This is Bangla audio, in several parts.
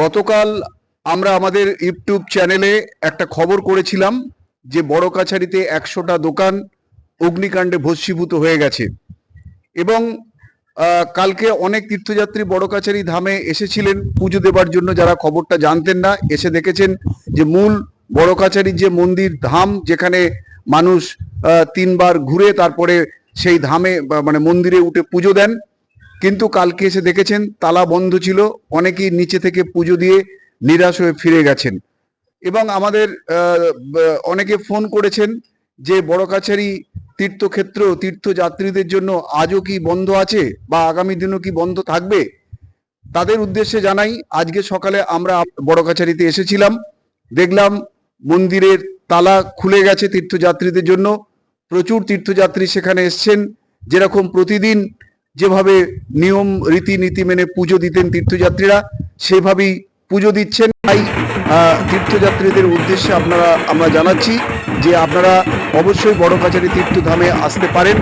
গতকাল আমরা আমাদের ইউটিউব চ্যানেলে একটা খবর করেছিলাম যে বড় কাছারিতে একশোটা দোকান অগ্নিকাণ্ডে ভস্মীভূত হয়ে গেছে। এবং কালকে অনেক তীর্থযাত্রী বড় কাছারি ধামে এসেছিলেন পুজো দেবার জন্য, যারা খবরটা জানতেন না, এসে দেখেছেন যে মূল বড় কাছারির যে মন্দির, ধাম, যেখানে মানুষ তিনবার ঘুরে তারপরে সেই ধামে মানে মন্দিরে উঠে পুজো দেন। কিন্তু কালকে এসে দেখেছেন, তালা বন্ধ ছিল, অনেকেই নিচে থেকে পুজো দিয়ে নিরাশ হয়ে ফিরে গেছেন। এবং আমাদের অনেকে ফোন করেছেন যে বড় কাছারি তীর্থক্ষেত্র, তীর্থযাত্রীদের জন্য আজও কি বন্ধ আছে, বা আগামী দিনও কি বন্ধ থাকবে? তাদের উদ্দেশ্যে জানাই, আজকে সকালে আমরা বড় কাছারিতে এসেছিলাম, দেখলাম মন্দিরের তালা খুলে গেছে তীর্থযাত্রীদের জন্য। প্রচুর তীর্থযাত্রী সেখানে এসছেন। যেরকম প্রতিদিন যেভাবে নিয়ম, রীতিনীতি মেনে পুজো দিতেন তীর্থযাত্রীরা, সেভাবেই পুজো দিচ্ছেন। তাই তীর্থযাত্রীদের উদ্দেশ্যে আপনারা, আমরা জানাচ্ছি যে আপনারা অবশ্যই বড় কাছারি তীর্থধামে আসতে পারেন।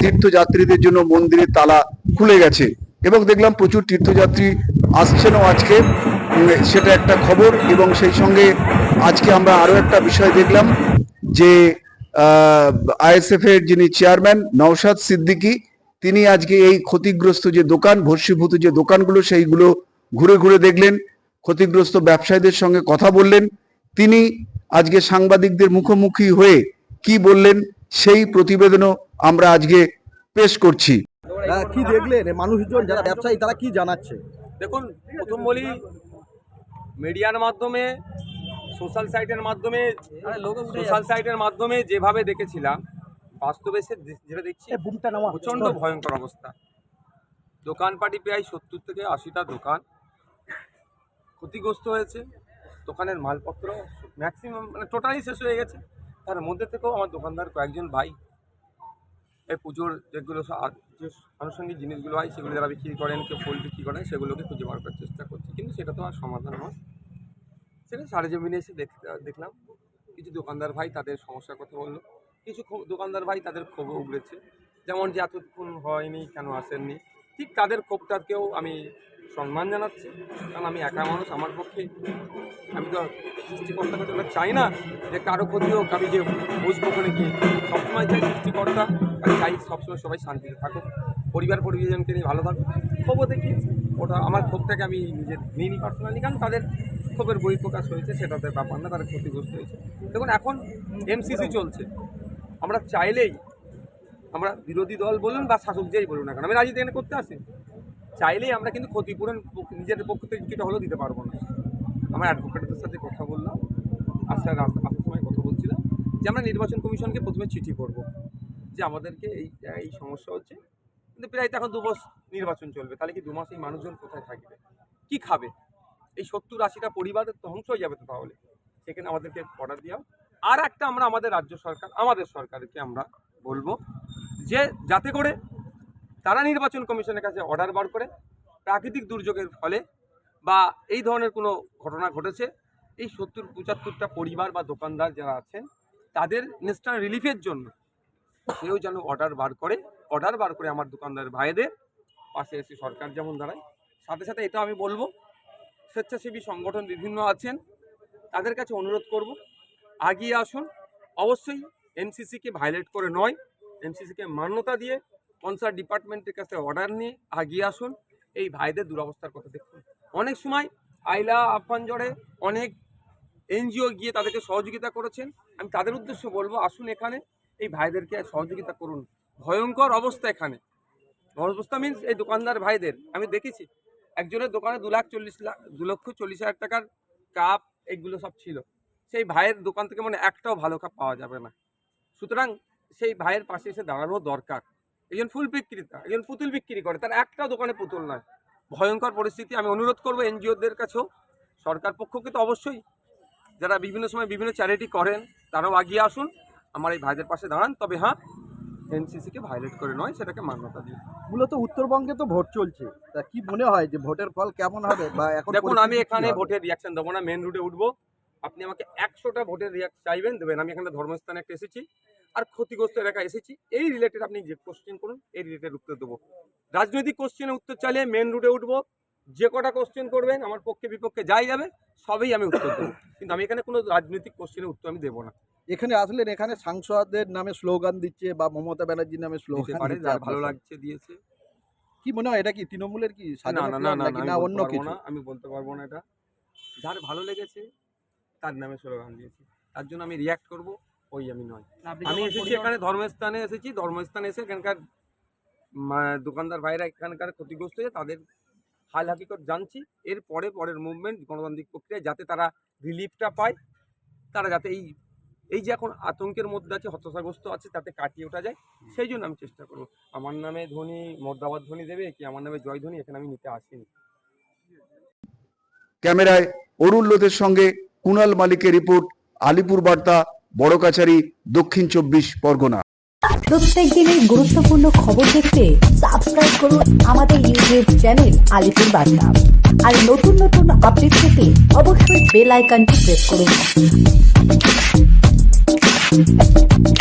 তীর্থযাত্রীদের জন্য মন্দিরের তালা খুলে গেছে। এবং দেখলাম প্রচুর তীর্থযাত্রী আসছেনও আজকে। সেটা একটা খবর এবং সেই সঙ্গে আজকে আমরা আরও একটা বিষয় দেখলাম যে আইএসএফ এর যিনি চেয়ারম্যান নওশাদ সিদ্দিকী তিনি আজকে এই ক্ষতিগ্রস্ত যে দোকান ভস্মীভূত যে দোকানগুলো সেইগুলো ঘুরে ঘুরে দেখলেন ক্ষতিগ্রস্ত ব্যবসায়ীদের সঙ্গে কথা বললেন তিনি আজকে সাংবাদিকদের মুখোমুখি হয়ে কি বললেন সেই প্রতিবেদনও আমরা আজকে পেশ করছি। কি দেখলেন? মানুষজন যারা ব্যবসায়ী তারা কি জানাচ্ছে? দেখুন প্রথম বলি মিডিয়ার মাধ্যমে সোশ্যাল সাইটের মাধ্যমে সোশ্যাল সাইটের মাধ্যমে যেভাবে দেখেছিলাম বাস্তবে সে যেটা দেখছি প্রচণ্ড ভয়ঙ্কর অবস্থা। দোকানপাটি প্রায় সত্তর থেকে আশিটা দোকান ক্ষতিগ্রস্ত হয়েছে। দোকানের মালপত্র ম্যাক্সিমাম মানে টোটালি শেষ হয়ে গেছে। তার মধ্যে থেকেও আমার দোকানদার কয়েকজন ভাই এই পুজোর যেগুলো যে আনুষঙ্গিক জিনিসগুলো হয় সেগুলো যারা বিক্রি করেন কেউ ফুল বিক্রি করেন সেগুলোকে খুঁজে বার করার চেষ্টা করছে। কিন্তু সেটা তো আর সমাধান নয়। সেটা সারে জমিনে এসে দেখ দেখলাম। কিছু দোকানদার ভাই তাদের সমস্যার কথা বলল। কিছু দোকানদার ভাই তাদের ক্ষোভ উগড়েছে। যেমন যে এতক্ষণ হয়নি, কেন আসেননি? ঠিক তাদের ক্ষোভটাকেও আমি সম্মান জানাচ্ছি। কারণ আমি একা মানুষ, আমার পক্ষে আমি তো সৃষ্টিকর্তাকে তো চাই না যে কারও ক্ষতি হোক, আমি যে বুঝব ওখানে গিয়ে। সবসময় চাই সৃষ্টিকর্তা, আমি চাই সবসময় সবাই শান্তিতে থাকুক। পরিবার, পরিজনকে নিয়ে ভালো থাকুক। ক্ষোভও দেখি ওটা, আমার ক্ষোভটাকে আমি নিজের নিইনি পার্সোনালি কারণ তাদের ক্ষোভের বই প্রকাশ হয়েছে সেটাতে ব্যাপার না তারা ক্ষতিগ্রস্ত হয়েছে। দেখুন এখন এমসিসি চলছে। আমরা চাইলেই আমরা বিরোধী দল বলুন বা শাসক যেই বলুন না কেন আমি রাজনীতি এখানে করতে আসি। চাইলেই আমরা কিন্তু ক্ষতিপূরণ নিজেদের পক্ষ থেকে কিছুটা হলেও দিতে পারব না। আমার অ্যাডভোকেটদের সাথে কথা বললাম আসার আসার সময় কথা বলছিলাম যে আমরা নির্বাচন কমিশনকে প্রথমে চিঠি করব যে আমাদেরকে এই এই সমস্যা হচ্ছে। কিন্তু প্রায় তো এখন দু মাস নির্বাচন চলবে তাহলে কি দু মাস এই মানুষজন কোথায় থাকবে? কি খাবে? এই সত্তর আশিটা পরিবারের ধ্বংস হয়ে যাবে তো তাহলে। সেখানে আমাদেরকে অর্ডার দেওয়া আর একটা আমরা আমাদের রাজ্য সরকার, আমাদের সরকারকে আমরা বলব যে যাতে করে তারা নির্বাচন কমিশনের কাছে অর্ডার বার করে, প্রাকৃতিক দুর্যোগের ফলে বা এই ধরনের কোনো ঘটনা ঘটেছে, এই সত্তর, পঁচাত্তরটা পরিবার বা দোকানদার যারা আছেন, তাদের ইনস্ট্যান্ট রিলিফের জন্য কেউ যেন অর্ডার বার করে অর্ডার বার করে আমার দোকানদার ভাইদের পাশে এসে সরকার যেমন দাঁড়ায়। সাথে সাথে এটা আমি বলব স্বেচ্ছাসেবী সংগঠন বিভিন্ন আছেন, তাদের কাছে অনুরোধ করব, আগিয়ে আসুন। অবশ্যই এমসিসিকে ভায়োলেট করে নয় এমসিসিকে মান্যতা দিয়ে কনসার্ট ডিপার্টমেন্টের কাছে অর্ডার নিয়ে আগিয়ে আসুন। এই ভাইদের দুরবস্থার কথা দেখুন। অনেক সময় আইলা আফান জড়ে অনেক এনজিও গিয়ে তাদেরকে সহযোগিতা করেছেন। আমি তাদের উদ্দেশ্য বলব, আসুন এখানে, এই ভাইদেরকে সহযোগিতা করুন। ভয়ঙ্কর অবস্থা এখানে। অবস্থা মিনস এই দোকানদার ভাইদের, আমি দেখেছি। একজনের দোকানে দু লাখ চল্লিশ লাখ দু লক্ষ চল্লিশ হাজার টাকার কাপ এগুলো সব ছিল। সেই ভাইয়ের দোকান থেকে মানে একটাও ভালো কাপ পাওয়া যাবে না। সুতরাং সেই ভাইয়ের পাশে এসে দাঁড়ানো দরকার। একজন ফুল বিক্রেতা, একজন পুতুল বিক্রি করে, তার একটা দোকানে পুতুল নয়। ভয়ঙ্কর পরিস্থিতি, আমি অনুরোধ করব এনজিওদের কাছেও, সরকার পক্ষকে তো অবশ্যই। যারা বিভিন্ন সময় বিভিন্ন চ্যারিটি করেন, তারাও আগিয়ে আসুন। আমার এই ভাইদের পাশে দাঁড়ান। তবে হ্যাঁ এনসিসিকে ভায়োলেট করে নয় সেটাকে মান্যতা দিয়ে। মূলত উত্তরবঙ্গে তো ভোট চলছে। তা কি মনে হয় যে ভোটের ফল কেমন হবে বা এখন দেখুন আমি এখানে ভোটের রিয়াকশন দেবো না মেন রুটে উঠবো। আপনি আমাকে একশোটা ভোটের রিয়াক্ট চাইবেন দেবেন। আমি এখানে ধর্মস্থানে একটা এসেছি আর ক্ষতিগ্রস্ত এলাকা এসেছি। এই রিলেটেড আপনি যে কোশ্চেন করুন এই রিলেটেড উত্তর দেবো। রাজনৈতিক কোশ্চেনে উত্তর চাইলে মেন রুটে উঠবো। যে কটা কোশ্চেন করবেন আমার পক্ষে বিপক্ষে যাই যাবে সবই আমি উত্তর দেবো। কিন্তু আমি এখানে কোনো রাজনৈতিক কোশ্চেনের উত্তর আমি দেবো না। এখানে আসলেন এখানে সাংসদের নামে স্লোগান দিচ্ছে বা মমতা ব্যানার্জির নামে স্লোগান পারে ভালো লাগছে দিয়েছে। কি মনে হয় এটা কি তৃণমূলের কি না না অন্য কিছু? না আমি বলতে পারব না এটা। যার ভালো লেগেছে তার নামে স্লোগান দিয়েছি। তার জন্য আমি রিয়াক্ট করব ওই আমি নয়। আমি এসেছি এখানে ধর্মস্থানে এসেছি ধর্মস্থানে এসে এখানকার দোকানদার ভাইরা এখানকার ক্ষতিগ্রস্ত হয়ে তাদের হাল হাকিকত জানছি। এরপরে পরের মুভমেন্ট গণতান্ত্রিক প্রক্রিয়ায় যাতে তারা রিলিফটা পায় তারা যাতে এই এই যে এখন আতঙ্কের মধ্যে আছে হতাশাগ্রস্ত আছে তাতে কাটিয়ে ওঠা যায়। সেই জন্য আমি চেষ্টা করব। আমার নামে ধ্বনি মর্দাবাদ ধ্বনি দেবে কি? আমার নামে জয় ধ্বনি এখানে আমি নিতে আসিনি। ক্যামেরায় অরুণ লোধের সঙ্গে কুণাল মালিকের রিপোর্ট আলিপুর বার্তা বড় কাছারি দক্ষিণ চব্বিশ পরগনা। প্রত্যেক দিনের গুরুত্বপূর্ণ খবর দেখতে সাবস্ক্রাইব করুন আমাদের ইউটিউব চ্যানেল আলিপুর বার্তা। আর নতুন নতুন আপডেট পেতে অবশ্যই বেল আইকনটি প্রেস করুন। Thank you.